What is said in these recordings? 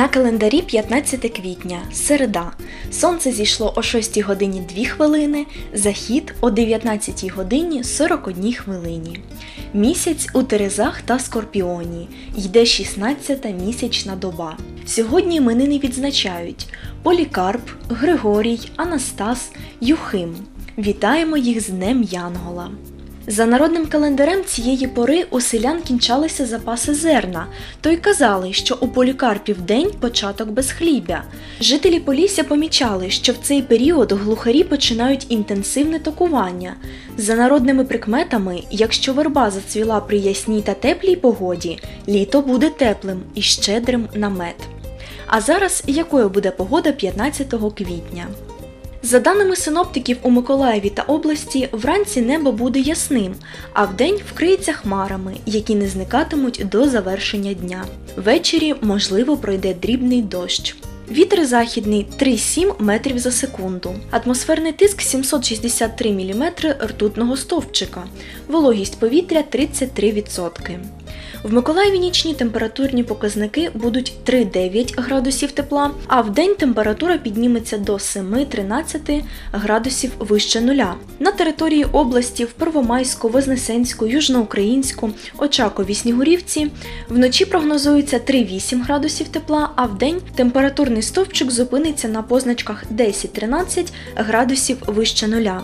На календарі 15 квітня, середа. Сонце зійшло о 6 годині 2 хвилини, захід о 19 годині 41 хвилині. Місяць у Терезах та Скорпіоні. Йде 16-та місячна доба. Сьогодні іменини відзначають Полікарп, Григорій, Анастас, Юхим. Вітаємо їх з Днем Янгола. За народним календарем цієї пори у селян кінчалися запаси зерна, то й казали, що у полікарпів день початок безхліб'я. Жителі Полісся помічали, що в цей період глухарі починають інтенсивне токування. За народними прикметами, якщо верба зацвіла при ясній та теплій погоді, літо буде теплим і щедрим на мед. А зараз якою буде погода 15 квітня? За даними синоптиків у Миколаєві та області, вранці небо буде ясним, а вдень вкриється хмарами, які не зникатимуть до завершення дня. Ввечері, можливо, пройде дрібний дощ. Вітер західний 3,7 метрів за секунду. Атмосферний тиск 763 мм ртутного стовпчика. Вологість повітря 33%. В Миколаєві нічні температурні показники будуть 3-9 градусів тепла, а в день температура підніметься до 7-13 градусів вище нуля. На території області в Первомайську, Вознесенську, Южноукраїнську, Очакові, Снігурівці вночі прогнозується 3-8 градусів тепла, а в день температурний стовпчик зупиниться на позначках 10-13 градусів вище нуля.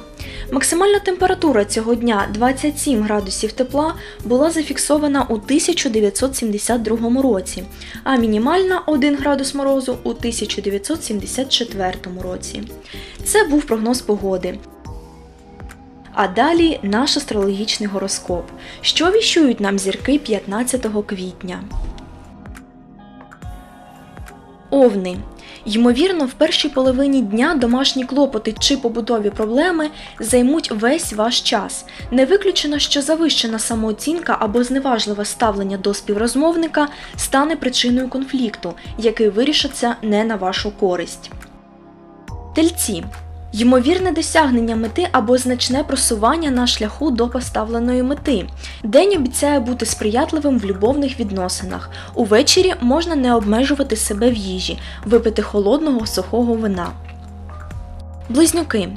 Максимальна температура цього дня 27 градусів тепла була зафіксована у 1972 році, а мінімальна 1 градус морозу у 1974 році. Це був прогноз погоди. А далі наш астрологічний гороскоп. Що віщують нам зірки 15 квітня? Овни. Ймовірно, в першій половині дня домашні клопоти чи побутові проблеми займуть весь ваш час. Не виключено, що завищена самооцінка або зневажливе ставлення до співрозмовника стане причиною конфлікту, який вирішиться не на вашу користь. Тельці. Ймовірне досягнення мети або значне просування на шляху до поставленої мети. День обіцяє бути сприятливим в любовних відносинах. Увечері можна не обмежувати себе в їжі, випити холодного сухого вина. Близнюки.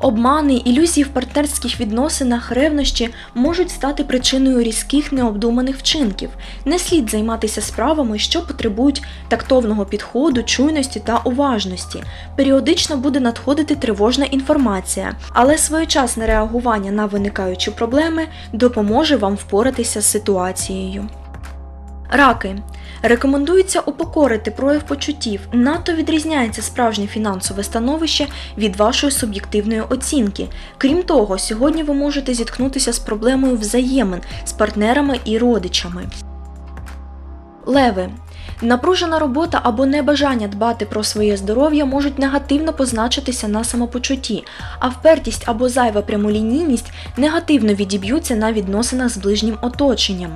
Обмани, ілюзії в партнерських відносинах, ревнощі можуть стати причиною різких необдуманих вчинків. Не слід займатися справами, що потребують тактовного підходу, чуйності та уважності. Періодично буде надходити тривожна інформація, але своєчасне реагування на виникаючі проблеми допоможе вам впоратися з ситуацією. Раки. Рекомендується упокорити прояв почуттів. Надто відрізняється справжнє фінансове становище від вашої суб'єктивної оцінки. Крім того, сьогодні ви можете зіткнутися з проблемою взаємин з партнерами і родичами. Леви. Напружена робота або небажання дбати про своє здоров'я можуть негативно позначитися на самопочутті, а впертість або зайва прямолінійність негативно відіб'ються на відносинах з ближнім оточенням.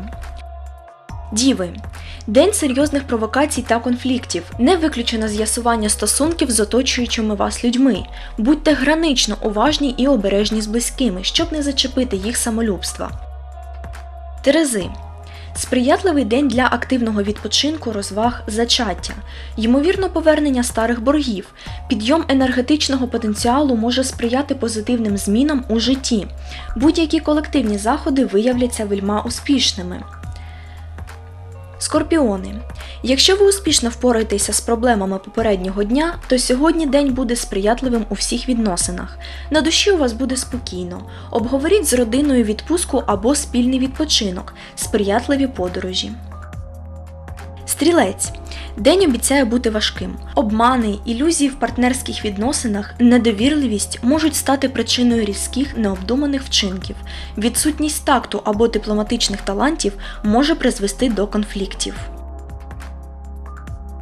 Діви. День серйозних провокацій та конфліктів. Не виключено з'ясування стосунків з оточуючими вас людьми. Будьте гранично уважні і обережні з близькими, щоб не зачепити їх самолюбства. Терези. Сприятливий день для активного відпочинку, розваг, зачаття, ймовірно, повернення старих боргів, підйом енергетичного потенціалу може сприяти позитивним змінам у житті. Будь-які колективні заходи виявляться вельма успішними. Скорпіони. Якщо ви успішно впораєтеся з проблемами попереднього дня, то сьогодні день буде сприятливим у всіх відносинах. На душі у вас буде спокійно. Обговоріть з родиною відпустку або спільний відпочинок, сприятливі подорожі. Стрілець. День обіцяє бути важким. Обмани, ілюзії в партнерських відносинах, недовірливість можуть стати причиною різких необдуманих вчинків. Відсутність такту або дипломатичних талантів може призвести до конфліктів.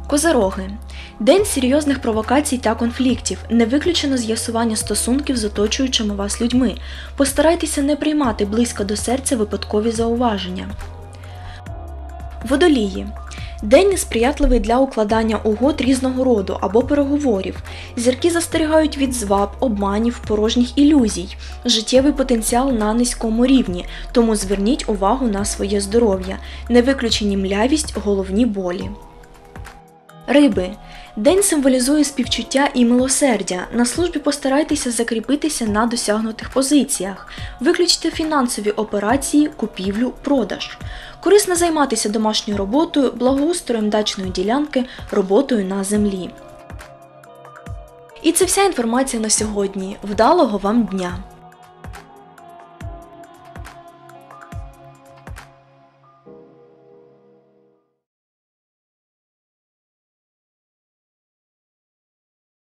Козороги. День серйозних провокацій та конфліктів. Не виключено з'ясування стосунків з оточуючими вас людьми. Постарайтеся не приймати близько до серця випадкові зауваження. Водолії. День несприятливий для укладання угод різного роду або переговорів. Зірки застерігають від зваб, обманів, порожніх ілюзій, життєвий потенціал на низькому рівні, тому зверніть увагу на своє здоров'я, не виключені млявість, головні болі. Риби. День символізує співчуття і милосердя. На службі постарайтеся закріпитися на досягнутих позиціях. Виключте фінансові операції, купівлю, продаж. Корисно займатися домашньою роботою, благоустроєм дачної ділянки, роботою на землі. І це вся інформація на сьогодні. Вдалого вам дня!